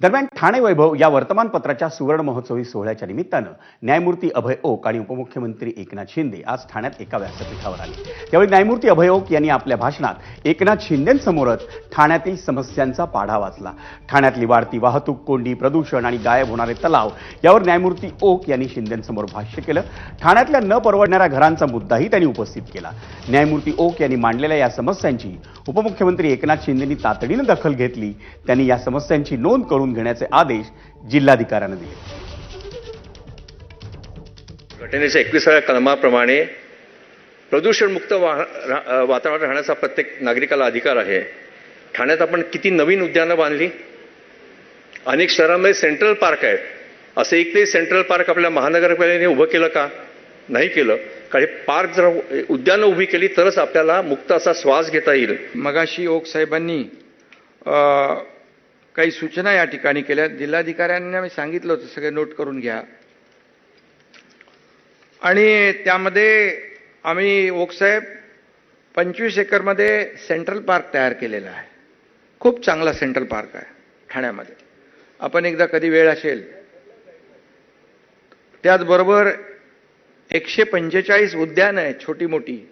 दरम्यान ठाणे वैभव या वर्तमानपत्राच्या सुवर्ण महोत्सवी सोहळ्याच्या निमित्तानं न्यायमूर्ती अभय ओक आणि उपमुख्यमंत्री एकनाथ शिंदे आज ठाण्यात एका व्यासपीठावर आले. त्यावेळी न्यायमूर्ती अभय ओक यांनी आपल्या भाषणात एकनाथ शिंदेंसमोरच ठाण्यातील समस्यांचा पाढा वाचला. ठाण्यातली वाढती वाहतूक कोंडी प्रदूषण आणि गायब होणारे तलाव यावर न्यायमूर्ती ओक यांनी शिंदेंसमोर भाष्य केलं. ठाण्यातल्या न परवडणाऱ्या घरांचा मुद्दाही त्यांनी उपस्थित केला. न्यायमूर्ती ओक यांनी मांडलेल्या या समस्यांची उपमुख्यमंत्री एकनाथ शिंदेंनी तातडीनं दखल घेतली. त्यांनी या समस्यांची नोंद करून घेण्याचे आदेश जिल्हाधिकाऱ्यांना दिले. घटनेच्या एकविसाव्या कलमाप्रमाणे प्रदूषणमुक्त वातावरण राहण्याचा प्रत्येक नागरिकाला अधिकार आहे. ठाण्यात आपण किती नवीन उद्यानं बांधली? अनेक शहरांमध्ये सेंट्रल पार्क आहेत. असं एकही सेंट्रल पार्क आपल्या महानगरपालिकेने उभं केलं का? नाही केलं. कारण पार्क जर उद्यानं उभी केली तरच आपल्याला मुक्त असा श्वास घेता येईल. मगाशी ओक साहेबांनी काही सूचना या ठिकाणी केल्या. जिल्हाधिकाऱ्यांना मी सांगितलं होतं सगळे नोट करून घ्या. आणि त्यामध्ये आम्ही ओक साहेब पंचवीस एकरमध्ये सेंट्रल पार्क तयार केलेला आहे. खूप चांगला सेंट्रल पार्क आहे ठाण्यामध्ये. आपण एकदा कधी वेळ असेल. त्याचबरोबर एकशे पंचेचाळीस उद्यानं आहेत छोटी मोठी.